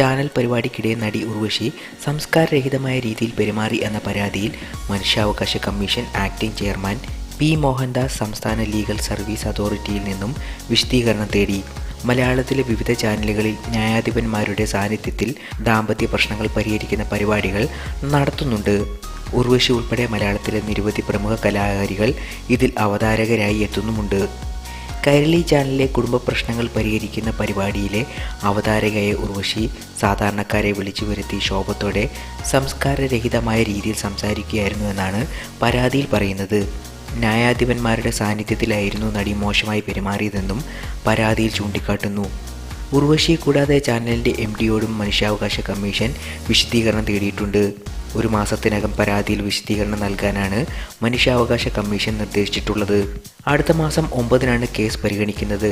Channel പരിപാടിക്കിടെ നടി ഉർവശി സംസ്കാരരഹിതമായ രീതിയിൽ പെരുമാറി എന്ന പരാതിയിൽ മനുഷ്യാവകാശ commission acting chairman P Mohandas സംസ്ഥാന ലീഗൽ സർവീസ് അതോറിറ്റിയിൽ നിന്നും വിശദീകരണം തേടി. മലയാളത്തിലെ വിവിധ ചാനലുകളിൽ ന്യായാധിപന്മാരുടെ സാന്നിധ്യത്തിൽ ദാമ്പത്യ പ്രശ്നങ്ങൾ പരിഹരിക്കുന്ന പരിപാടികൾ നടത്തുന്നുണ്ട്. ഉർവശി ഉൾപ്പെടെ മലയാളത്തിലെ നിരവധി പ്രമുഖ കലാകാരികൾ ഇതിൽ അവതാരകരായി എത്തുന്നുമുണ്ട്. കൈരളി ചാനലിലെ കുടുംബ പ്രശ്നങ്ങൾ പരിഹരിക്കുന്ന പരിപാടിയിലെ അവതാരകയായ ഉർവശി സാധാരണക്കാരെ വിളിച്ചു വരുത്തി ശോഭത്തോടെ സംസ്കാരരഹിതമായ രീതിയിൽ സംസാരിക്കുകയായിരുന്നു എന്നാണ് പരാതിയിൽ പറയുന്നത്. ന്യായാധിപന്മാരുടെ സാന്നിധ്യത്തിലായിരുന്നു നടി മോശമായി പെരുമാറിയതെന്നും പരാതിയിൽ ചൂണ്ടിക്കാട്ടുന്നു. ഉർവശിയെ കൂടാതെ ചാനലിന്റെ എം ഡിയോടും മനുഷ്യാവകാശ കമ്മീഷൻ വിശദീകരണം തേടിയിട്ടുണ്ട്. ഒരു മാസത്തിനകം പരാതിയിൽ വിശദീകരണം നൽകാനാണ് മനുഷ്യാവകാശ കമ്മീഷൻ നിർദ്ദേശിച്ചിട്ടുള്ളത്. അടുത്ത മാസം ഒമ്പതിനാണ് കേസ് പരിഗണിക്കുന്നത്.